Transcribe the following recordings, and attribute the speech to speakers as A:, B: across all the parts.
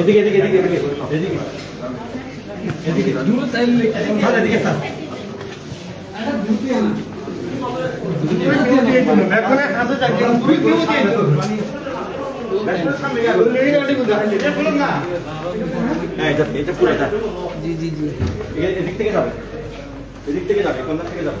A: এদিকে এদিকে এদিকে এদিকে এদিকে। এদিকে। দূর স্যার এদিকে স্যার। এটা এটা পুরোটা জি জি জি এদিক থেকে যাবে এদিক থেকে যাবে কোন থেকে যাবে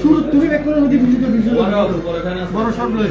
B: শুরু তুমি ব্যাক করে ওদিকে ভিডিও ভিডিও বড় সব লই।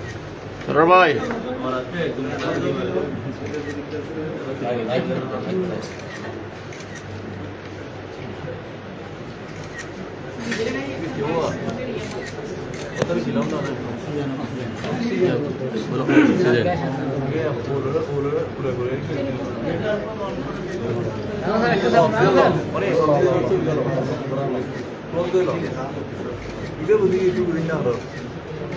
B: సరే బాయ్ ഇത് പുതിയ
C: യൂട്യൂബ്
D: ഇതിൻ്റെ ആണോ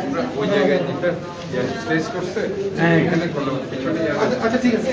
D: আমরা ওই জায়গায় যেটা স্টেজ করছে এখানে করলাম পিছনে
B: আচ্ছা ঠিক আছে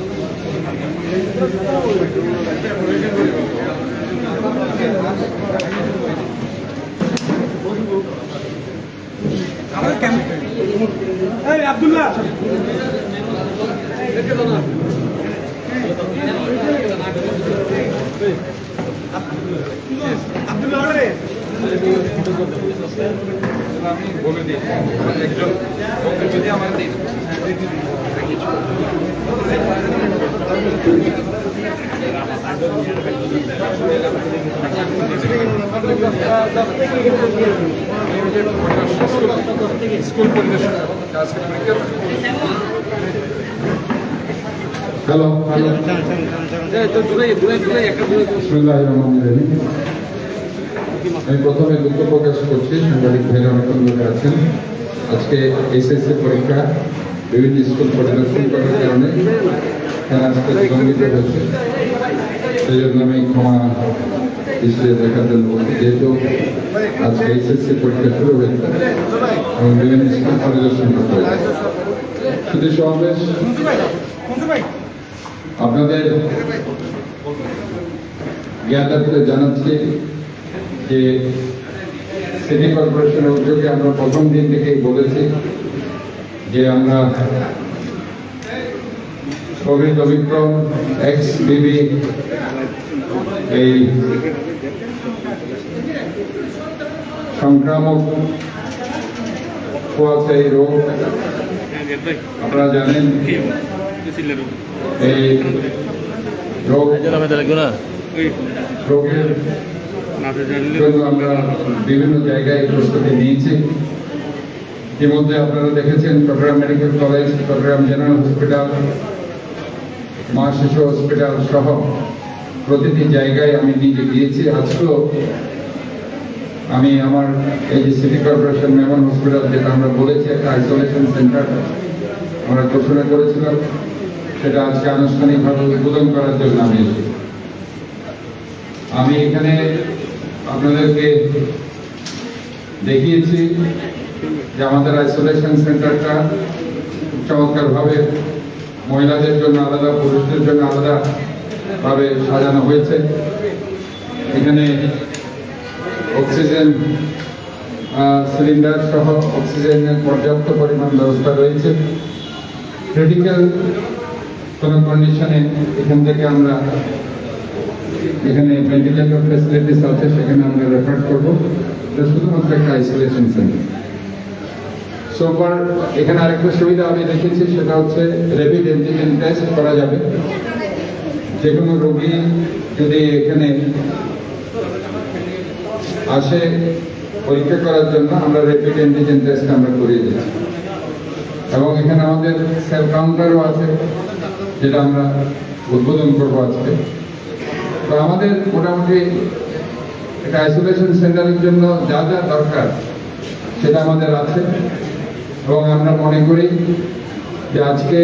B: আব্দুল্লাহ
D: আমি বলে দিই। একজন বক্তব্য আমার দিন। স্কুল আজকে পরীক্ষা
E: হ্যালো হ্যালো। আমি প্রথমে দুঃখ প্রকাশ করছি সাংবাদিক ভাইরা অনেকক্ষণ ধরে আছেন। আজকে এসএসসি পরীক্ষা বিভিন্ন স্কুল পরিদর্শন করার কারণে খেলা আজকে বিলম্বিত হয়েছে। সেই জন্য আমি ক্ষমা দৃষ্টিতে দেখার জন্য যেহেতু আজকে এসএসসি পরীক্ষা শুরু হয়েছে। পরিদর্শন করতে শুধু সমাবেশ? আপনাদের জ্ঞাতার্থে জানাচ্ছি যে সিটি কর্পোরেশনের উদ্যোগে আমরা প্রথম দিন থেকেই বলেছি যে আমরা কোভিড অমিক্রম এক্স বিবি এই সংক্রামক ছোঁয়াচে এই রোগ। আপনারা জানেন এই রোগ রোগের জন্য আমরা বিভিন্ন জায়গায় প্রস্তুতি নিয়েছি। ইতিমধ্যে আপনারা দেখেছেন Chattogram medical college, Chattogram general hospital, মা শিশু হসপিটাল সহ প্রতিটি জায়গায় আমি নিজে গিয়েছি। আজকেও আমি আমার এই যে সিটি কর্পোরেশন মেমন হসপিটাল যেটা আমরা বলেছি, একটা আইসোলেশন সেন্টার আমরা ঘোষণা করেছিলাম, সেটা আজকে আনুষ্ঠানিকভাবে উদ্বোধন করার জন্য আমি আমি এখানে আপনাদেরকে দেখিয়েছি যে আমাদের আইসোলেশন সেন্টারটা চমৎকারভাবে মহিলাদের জন্য আলাদা, পুরুষদের জন্য আলাদাভাবে সাজানো হয়েছে। এখানে অক্সিজেন সিলিন্ডার সহ অক্সিজেনের পর্যাপ্ত পরিমাণ ব্যবস্থা রয়েছে। ক্রিটিক্যাল কোনো কন্ডিশনে এখান থেকে আমরা এখানে ভেন্টিলেটর ফেসিলিটিস আছে, সেখানে আমরা রেফার করব। এটা শুধুমাত্র একটা আইসোলেশন সেন্টার সোফার এখানে আরেকটা সুবিধা আমি দেখেছি, সেটা হচ্ছে র্যাপিড অ্যান্টিজেন টেস্ট করা যাবে। যে কোনো রোগী যদি এখানে আসে পরীক্ষা করার জন্য আমরা র্যাপিড অ্যান্টিজেন টেস্ট আমরা করিয়ে দিচ্ছি। এবং এখানে আমাদের সেল কাউন্টারও আছে, যেটা আমরা উদ্বোধন করব আজকে। তো আমাদের মোটামুটি একটা আইসোলেশন সেন্টারের জন্য যা যা দরকার, সেটা আমাদের আছে। এবং আমরা মনে করি যে আজকে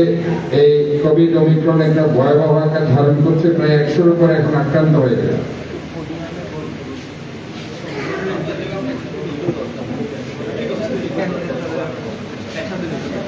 E: এই কোভিড অমিক্রণ একটা ভয়াবহ আকার ধারণ করছে, প্রায় একশোর উপরে এখন আক্রান্ত হয়ে গেছে।